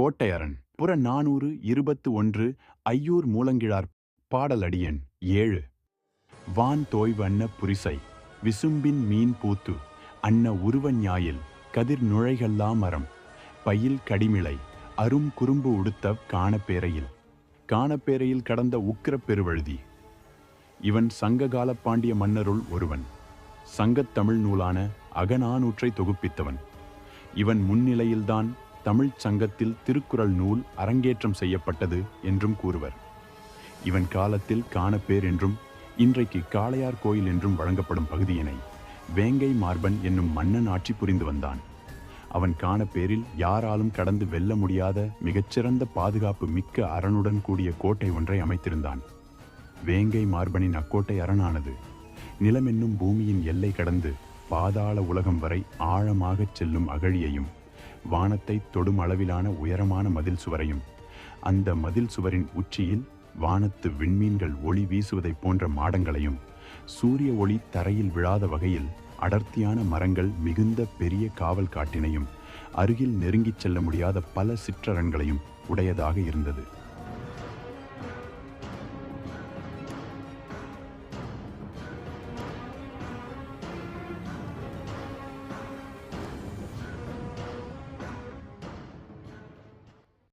கோட்டையரன். புற நானூறு இருபத்து ஒன்று ஐயூர் மூலங்கிழார் பாடலடியன். ஏழு. வான் தோய்வண்ண புரிசை விசும்பின் மீன் பூத்து அன்ன உருவ ஞாயில் கதிர் நுழைகல்லா மரம். பயில் கடிமிளை அரும் குறும்பு உடுத்த காணப்பேரையில். காணப்பேரையில் கடந்த உக்கிர பெருவழுதி. இவன் சங்ககால பாண்டிய மன்னருள் ஒருவன். சங்கத் தமிழ் நூலான அகநானூற்றை தொகுப்பித்தவன். இவன் முன்னிலையில்தான் தமிழ்ச் சங்கத்தில் திருக்குறள் நூல் அரங்கேற்றம் செய்யப்பட்டது என்றும் கூறுவர். இவன் காலத்தில் காணப்பேர் என்றும் இன்றைக்கு காளையார் கோயில் என்றும் வழங்கப்படும் பகுதியினை வேங்கை மார்பன் என்னும் மன்னன் ஆட்சி புரிந்து வந்தான். அவன் காணப்பேரில் யாராலும் கடந்து வெல்ல முடியாத மிகச்சிறந்த பாதுகாப்பு மிக்க அரணுடன் கூடிய கோட்டை ஒன்றை அமைத்திருந்தான். வேங்கை மார்பனின் அக்கோட்டை அரணானது நிலமென்னும் பூமியின் எல்லை கடந்து பாதாள உலகம் வரை ஆழமாகச் செல்லும் அகழியையும் வானத்தை தொடும் அளவிலான உயரமான மதில் சுவரையும் அந்த மதில் சுவரின் உச்சியில் வானத்து விண்மீன்கள் ஒளி வீசுவதைப் போன்ற மாடங்களையும் சூரிய ஒளி தரையில் விழாத வகையில் அடர்த்தியான மரங்கள் மிகுந்த பெரிய காவல் காட்டினையும் அருகில் நெருங்கிச் செல்ல முடியாத பல சிற்றரண்களையும் உடையதாக இருந்தது.